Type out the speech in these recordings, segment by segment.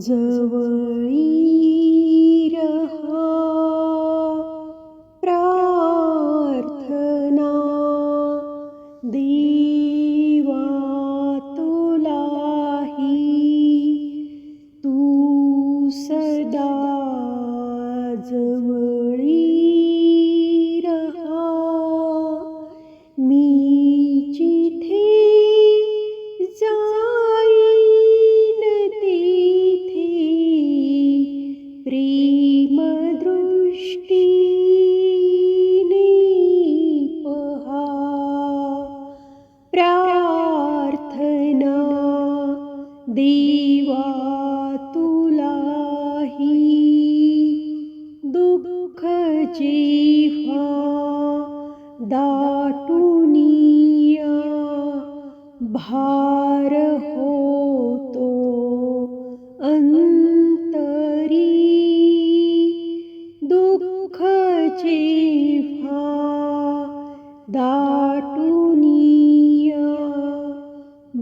सदा जवळी प्रार्थना देवा तुलाही तू सदा प्रार्थना देवा तुलाही. दुःख जेव्हा दाटुनिया भार हो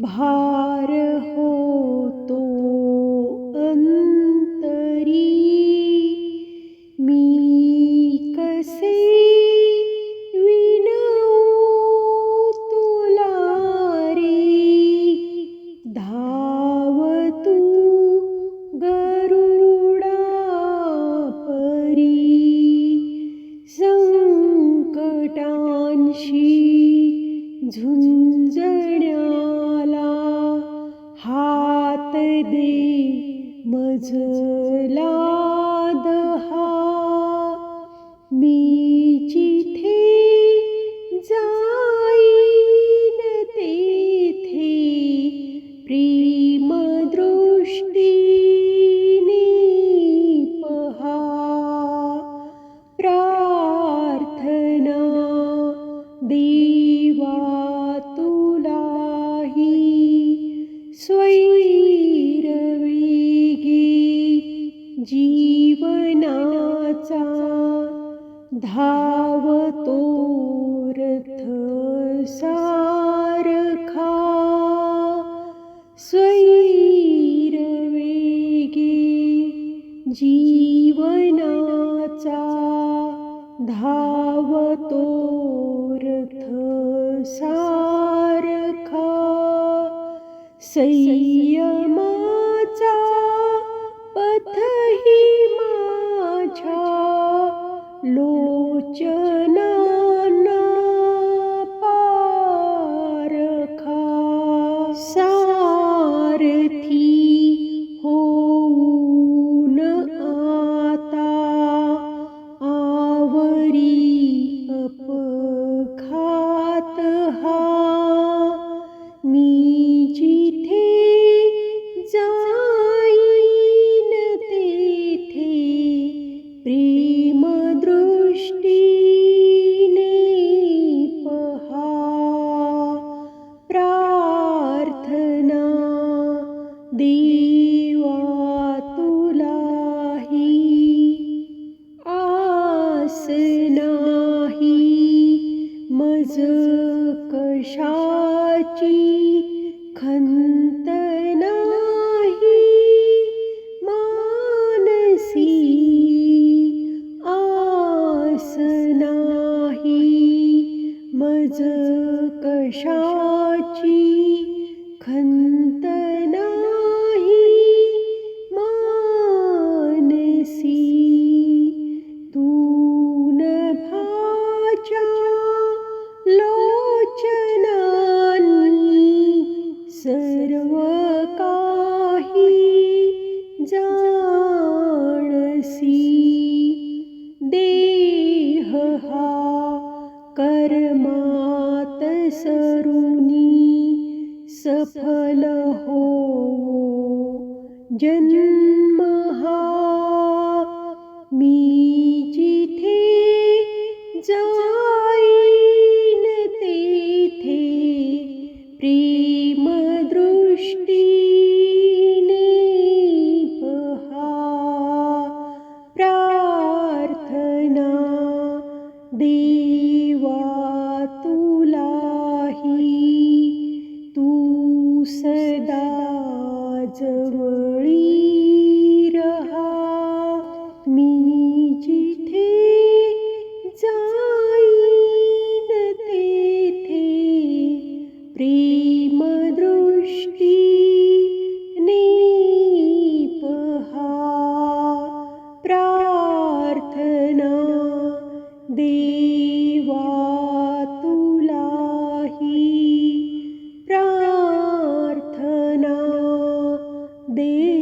भार होतो अंतरी। मी कसे विनवू तुला रे? धाव तू गरुडा परी। संकटांशी झुंजण्याला दे मजला दहा। मी जिथे जाईन तेथे प्रेमदृष्टीने पहा। प्रार्थना देवा धावतोरथ सारखा स्वैरवेगी जीवनाचा धावतो रथ सारखा सैय देवा तुलाही आस नाही. मज कशाची खन कर्मात सरुनी सफल हो। जन्म वळीरहा चिष्ठे जायन प्रेमदृष्टि निपहा प्रार्थना दे ദേ